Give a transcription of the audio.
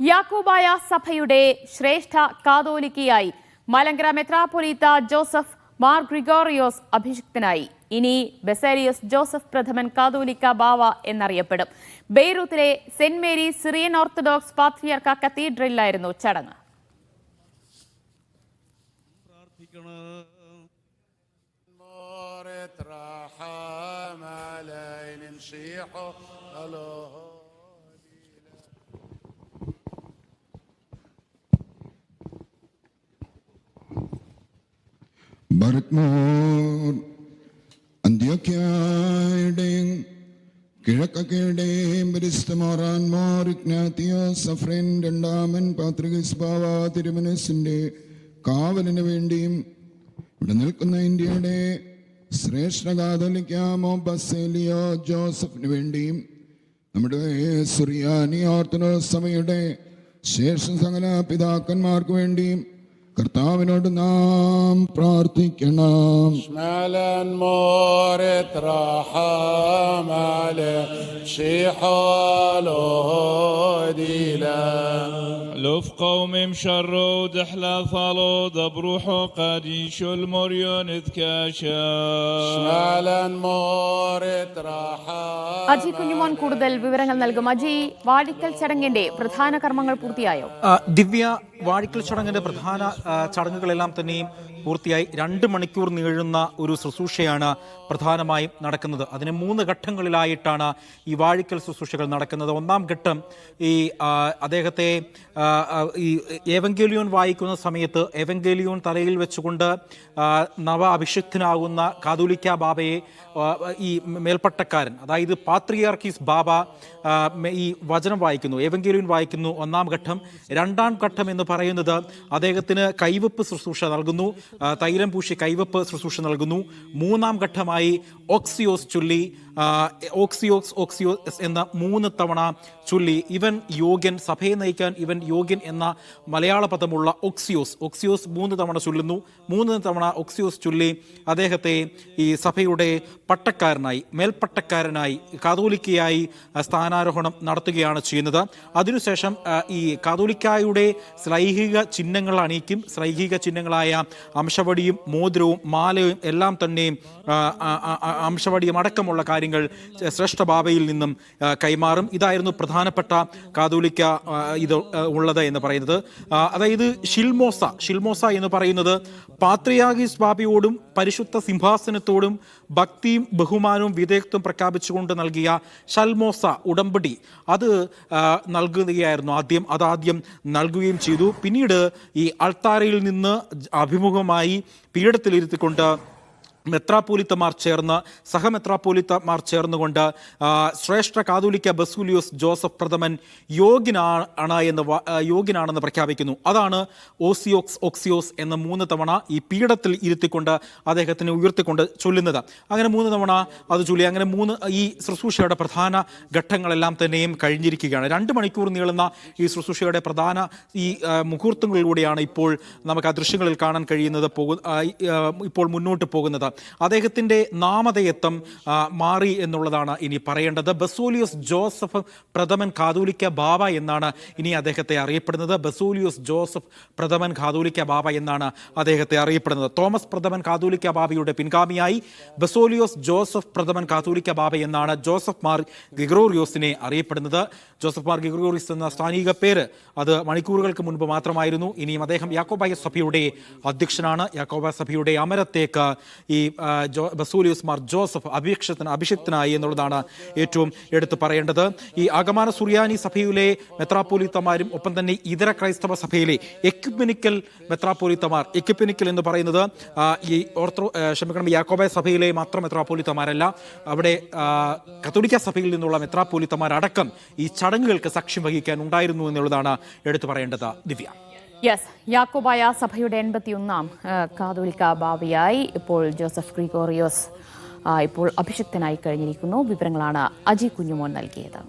യാക്കോബായ സഭയുടെ ശ്രേഷ്ഠ കാതോലിക്കയായി മലങ്കര മെത്രാപ്പൊലീത്ത ജോസഫ് മാർ ഗ്രിഗോറിയോസ് അഭിഷിക്തനായി ഇനി ബെസേലിയസ് ജോസഫ് പ്രഥമൻ കാതോലിക്ക ബാവ എന്നറിയപ്പെടും ബെയ്റൂത്തിലെ സെന്റ് മേരി സിറിയൻ ഓർത്തഡോക്സ് പാത്രിയർക്ക കത്തീഡ്രലിലായിരുന്നു ചടങ്ങ് نورة رحم علينا نشيحه الله ഭരത്മോർ സഫ്രൻ രണ്ടാമൻ കാവലിന് വേണ്ടിയും ഇവിടെ നിൽക്കുന്ന ഇന്ത്യയുടെ ശ്രേഷ്ഠ കാതലിക്കാമോ ബസേലിയോ ജോസഫിന് വേണ്ടിയും നമ്മുടെ സുറിയാനി ഓർത്തഡോക്സ് സഭയുടെ ശേഷം സകല പിതാക്കന്മാർക്ക് വേണ്ടിയും കർത്താവിനോട് നാം പ്രാർത്ഥിക്കണം. ശിഹാലോ مورة رحم علينا نشيحه ديلا لوف قوم شروا دحلا ثالو دبروحو قاديش المريون ذكاشا شمالا مورة رحم അജി കുഞ്ഞുമോൻ കൂടുതൽ വിവരങ്ങൾ നൽകും അജി വാടിക്കൽ ചടങ്ങിന്റെ പ്രധാന കർമ്മങ്ങൾ പൂർത്തിയായോ ആ, ദിവ്യ വാഴിക്കൽ ചടങ്ങിന്റെ പ്രധാന ആ, ചടങ്ങുകളെല്ലാം തന്നെയും പൂർത്തിയായി രണ്ട് മണിക്കൂർ നീളുന്ന ഒരു ശുശ്രൂഷയാണ് പ്രധാനമായും നടക്കുന്നത് അതിന് മൂന്ന് ഘട്ടങ്ങളിലായിട്ടാണ് ഈ വാഴിക്കൽ ശുശ്രൂഷകൾ നടക്കുന്നത് ഒന്നാം ഘട്ടം ഈ ആ, അദ്ദേഹത്തെ ഈ ഏവങ്കേലിയോൻ വായിക്കുന്ന സമയത്ത് ഏവങ്കേലിയോൻ തലയിൽ വെച്ചുകൊണ്ട് നവ അഭിഷിക്തനാകുന്ന കാതോലിക്ക ബാബയെ ഈ മേൽപ്പട്ടക്കാരൻ അതായത് പാത്രിയാർക്കീസ് ബാബ ഈ വചനം വായിക്കുന്നു. ഏവങ്കേലിയോൻ വായിക്കുന്നു. ഒന്നാം ഘട്ടം. രണ്ടാം ഘട്ടം എന്ന് പറയുന്നത് അദ്ദേഹത്തിന് കൈവപ്പ് ശുശ്രൂഷ നൽകുന്നു. തൈലം പൂശി കൈവപ്പ് ശുശ്രൂഷ നൽകുന്നു. മൂന്നാം ഘട്ടമായി ഓക്സിയോസ് ചൊല്ലി ഓക്സിയോക്സ് ഓക്സിയോസ് എന്ന മൂന്ന് തവണ ചൊല്ലി ഇവൻ യോഗ്യൻ സഭയെ നയിക്കാൻ ഇവൻ യോഗ്യൻ എന്ന മലയാള പദമുള്ള ഒക്സിയോസ് ഒക്സിയോസ് മൂന്ന് തവണ ചൊല്ലുന്നു. മൂന്ന് തവണ ഒക്സിയോസ് ചൊല്ലി അദ്ദേഹത്തെ ഈ സഭയുടെ പട്ടക്കാരനായി മേൽപ്പട്ടക്കാരനായി കാതോലിക്കയായി സ്ഥാനാരോഹണം നടത്തുകയാണ് ചെയ്യുന്നത്. അതിനുശേഷം ഈ കാതോലിക്കായുടെ ശ്ലൈഹിക ചിഹ്നങ്ങൾ അണിയിക്കും. ശ്ലൈഹിക ചിഹ്നങ്ങളായ അംശവടിയും മോതിരവും മാലയും എല്ലാം തന്നെ അംശവടിയും അടക്കമുള്ള കാര്യങ്ങൾ ശ്രേഷ്ഠ ബാബയിൽ നിന്നും കൈമാറും. ഇതായിരുന്നു പ്രധാനപ്പെട്ട കാതോലിക്ക ഇത് ഉള്ളത് എന്ന് പറയുന്നത്. അതായത് ഷിൽമോസ ഷിൽമോസ എന്ന് പറയുന്നത് പാത്രിയാഗീസ് ബാബയോടും പരിശുദ്ധ സിംഹാസനത്തോടും ഭക്തിയും ബഹുമാനവും വിധേയത്വം പ്രഖ്യാപിച്ചുകൊണ്ട് നൽകിയ ഷൽമോസ ഉടമ്പടി. അത് നൽകുകയായിരുന്നു ആദ്യം. അതാദ്യം നൽകുകയും ചെയ്തു. പിന്നീട് ഈ അൾത്താരയിൽ നിന്ന് അഭിമുഖമായി പീഠത്തിലിരുത്തിക്കൊണ്ട് മെത്രാപ്പോലിത്തമാർ ചേർന്ന് സഹമെത്രാപ്പോലിത്തമാർ ചേർന്നുകൊണ്ട് ശ്രേഷ്ഠ കാതോലിക്ക ബസൂലിയോസ് ജോസഫ് പ്രഥമൻ യോഗ്യനാണ് എന്ന് യോഗ്യനാണെന്ന് പ്രഖ്യാപിക്കുന്നു. അതാണ് ഓസിയോക്സ് ഓക്സിയോസ് എന്ന മൂന്ന് തവണ ഈ പീഠത്തിൽ ഇരുത്തിക്കൊണ്ട് അദ്ദേഹത്തിനെ ഉയർത്തിക്കൊണ്ട് ചൊല്ലുന്നത്. അങ്ങനെ മൂന്ന് തവണ അത് ചൊല്ലി അങ്ങനെ മൂന്ന് ഈ ശുശ്രൂഷയുടെ പ്രധാന ഘട്ടങ്ങളെല്ലാം തന്നെയും കഴിഞ്ഞിരിക്കുകയാണ്. രണ്ട് മണിക്കൂർ നീളുന്ന ഈ ശുശ്രൂഷയുടെ പ്രധാന ഈ മുഹൂർത്തങ്ങളിലൂടെയാണ് ഇപ്പോൾ നമുക്ക് ആ ദൃശ്യങ്ങളിൽ കാണാൻ കഴിയുന്നത് ഇപ്പോൾ മുന്നോട്ട് പോകുന്നത്. അദ്ദേഹത്തിന്റെ നാമധേയത്വം മാറി എന്നുള്ളതാണ് ഇനി പറയേണ്ടത്. ബസോലിയോസ് ജോസഫ് പ്രഥമൻ കാതോലിക്ക ബാബ എന്നാണ് ഇനി അദ്ദേഹത്തെ അറിയപ്പെടുന്നത്. ബസോലിയോസ് ജോസഫ് പ്രഥമൻ കാതോലിക്ക ബാബ എന്നാണ് അദ്ദേഹത്തെ അറിയപ്പെടുന്നത്. തോമസ് പ്രഥമൻ കാതോലിക്ക ബാബയുടെ പിൻഗാമിയായി ബസോലിയോസ് ജോസഫ് പ്രഥമൻ കാതോലിക്ക ബാബ എന്നാണ് ജോസഫ് മാർ ഗിഗ്രോറിയോസിനെ അറിയപ്പെടുന്നത്. ജോസഫ് മാർ ഗിഗ്രോറിയോസ് എന്ന സ്ഥാനിക പേര് അത് മണിക്കൂറുകൾക്ക് മുൻപ് മാത്രമായിരുന്നു. ഇനിയും അദ്ദേഹം യാക്കോബായ സഭയുടെ അധ്യക്ഷനാണ്. യാക്കോബായ സഭയുടെ അമരത്തേക്ക് ഈ ജോ ബസൂലിയോസ് മാർ ജോസഫ് അഭിഷിക്തൻ അഭിഷിക്തനായി എന്നുള്ളതാണ് ഏറ്റവും എടുത്തു പറയേണ്ടത്. ഈ ആഗമാന സുറിയാനി സഭയിലെ മെത്രാപ്പോലിത്തമാരും ഒപ്പം തന്നെ ഇതര ക്രൈസ്തവ സഭയിലെ എക്യുമെനിക്കൽ മെത്രാപ്പോലിത്തമാർ എക്യുമെനിക്കൽ എന്ന് പറയുന്നത് ഈ ഓർത്തോ ക്ഷമിക്കണം യാക്കോബായ സഭയിലെ മാത്രം മെത്രാപ്പോലിത്തമാരല്ല അവിടെ കത്തോലിക്ക സഭയിൽ നിന്നുള്ള മെത്രാപ്പോലിത്തമാരടക്കം ഈ ചടങ്ങുകൾക്ക് സാക്ഷ്യം വഹിക്കാൻ ഉണ്ടായിരുന്നു എന്നുള്ളതാണ് എടുത്തു പറയേണ്ടത്. ദിവ്യ. യെസ് യാക്കോബായ സഭയുടെ എൺപത്തിയൊന്നാം കാതോലിക്ക ഭാവിയായി ഇപ്പോൾ ജോസഫ് ഗ്രിഗോറിയോസ് ഇപ്പോൾ അഭിഷിക്തനായി കഴിഞ്ഞിരിക്കുന്നു. വിവരങ്ങളാണ് അജി കുഞ്ഞുമോൻ നൽകിയത്.